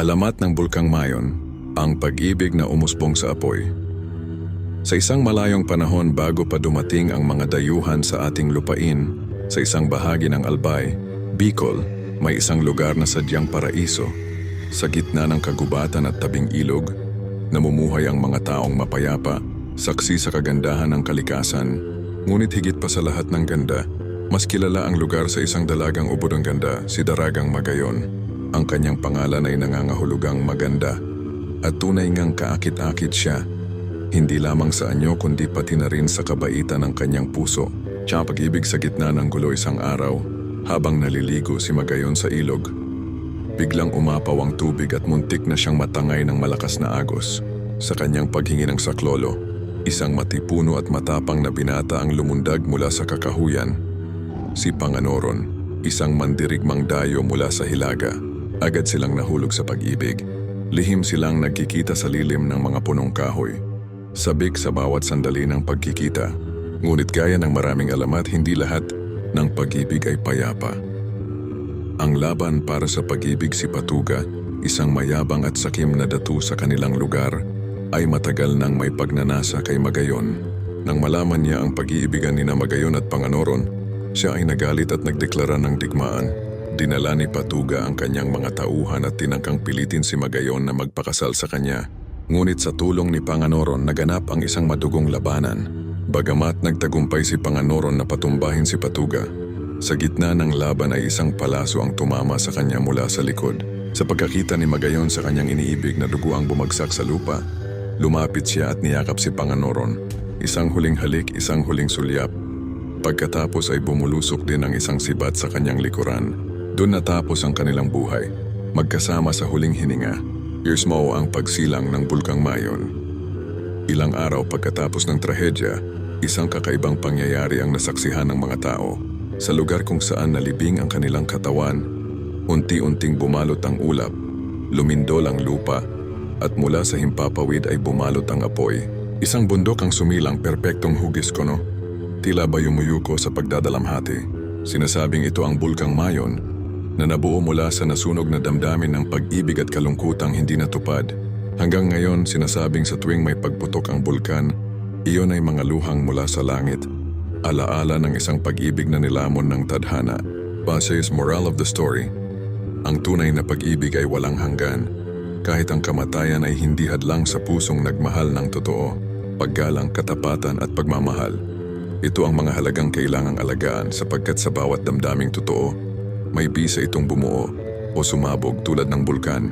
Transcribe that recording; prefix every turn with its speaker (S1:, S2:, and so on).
S1: Alamat ng Bulkang Mayon, ang pag-ibig na umusbong sa apoy. Sa isang malayong panahon bago pa dumating ang mga dayuhan sa ating lupain, sa isang bahagi ng Albay, Bicol, may isang lugar na sadyang paraiso. Sa gitna ng kagubatan at tabing ilog, namumuhay ang mga taong mapayapa, saksi sa kagandahan ng kalikasan. Ngunit higit pa sa lahat ng ganda, mas kilala ang lugar sa isang dalagang ubod ng ganda, si Daragang Magayon. Ang kanyang pangalan ay nangangahulugang maganda at tunay ngang kaakit-akit siya. Hindi lamang sa anyo kundi pati na rin sa kabaitan ng kanyang puso. Siya pag-ibig sa gitna ng gulo isang araw habang naliligo si Magayon sa ilog. Biglang umapaw ang tubig at muntik na siyang matangay ng malakas na agos. Sa kanyang paghingi ng saklolo, isang matipuno at matapang na binata ang lumundag mula sa kakahuyan. Si Panganoron, isang mandirigmang dayo mula sa Hilaga. Agad silang nahulog sa pag-ibig. Lihim silang nagkikita sa lilim ng mga punong kahoy. Sabik sa bawat sandali ng pagkikita. Ngunit gaya ng maraming alamat, hindi lahat ng pag-ibig ay payapa. Ang laban para sa pag-ibig si Patuga, isang mayabang at sakim na datu sa kanilang lugar, ay matagal nang may pagnanasa kay Magayon. Nang malaman niya ang pag-iibigan ni na Magayon at Panganoron, siya ay nagalit at nagdeklara ng digmaan. Dinala ni Patuga ang kanyang mga tauhan at tinangkang pilitin si Magayon na magpakasal sa kanya. Ngunit sa tulong ni Panganoron naganap ang isang madugong labanan. Bagamat nagtagumpay si Panganoron na patumbahin si Patuga, sa gitna ng laban ay isang palaso ang tumama sa kanya mula sa likod. Sa pagkakita ni Magayon sa kanyang iniibig na dugo ang bumagsak sa lupa, lumapit siya at niyakap si Panganoron. Isang huling halik, isang huling sulyap. Pagkatapos ay bumulusok din ang isang sibat sa kanyang likuran. Doon natapos ang kanilang buhay, magkasama sa huling hininga. Mo ang pagsilang ng Bulkang Mayon. Ilang araw pagkatapos ng trahedya, isang kakaibang pangyayari ang nasaksihan ng mga tao. Sa lugar kung saan nalibing ang kanilang katawan, unti-unting bumalot ang ulap, lumindol ang lupa, at mula sa himpapawid ay bumalot ang apoy. Isang bundok ang sumilang perpektong hugis ko no. Tila ba yumuyuko sa pagdadalamhati. Sinasabing ito ang Bulkang Mayon na nabuo mula sa nasunog na damdamin ng pag-ibig at kalungkutang hindi natupad. Hanggang ngayon sinasabing sa tuwing may pagputok ang bulkan, iyon ay mga luhang mula sa langit alaala ng isang pag-ibig na nilamon ng tadhana. Base is moral of the story. Ang tunay na pag-ibig ay walang hanggan. Kahit ang kamatayan ay hindi hadlang sa pusong nagmahal ng totoo, paggalang, katapatan at pagmamahal. Ito ang mga halagang kailangang alagaan sapagkat sa bawat damdaming totoo, may bisa itong bumuo o sumabog tulad ng bulkan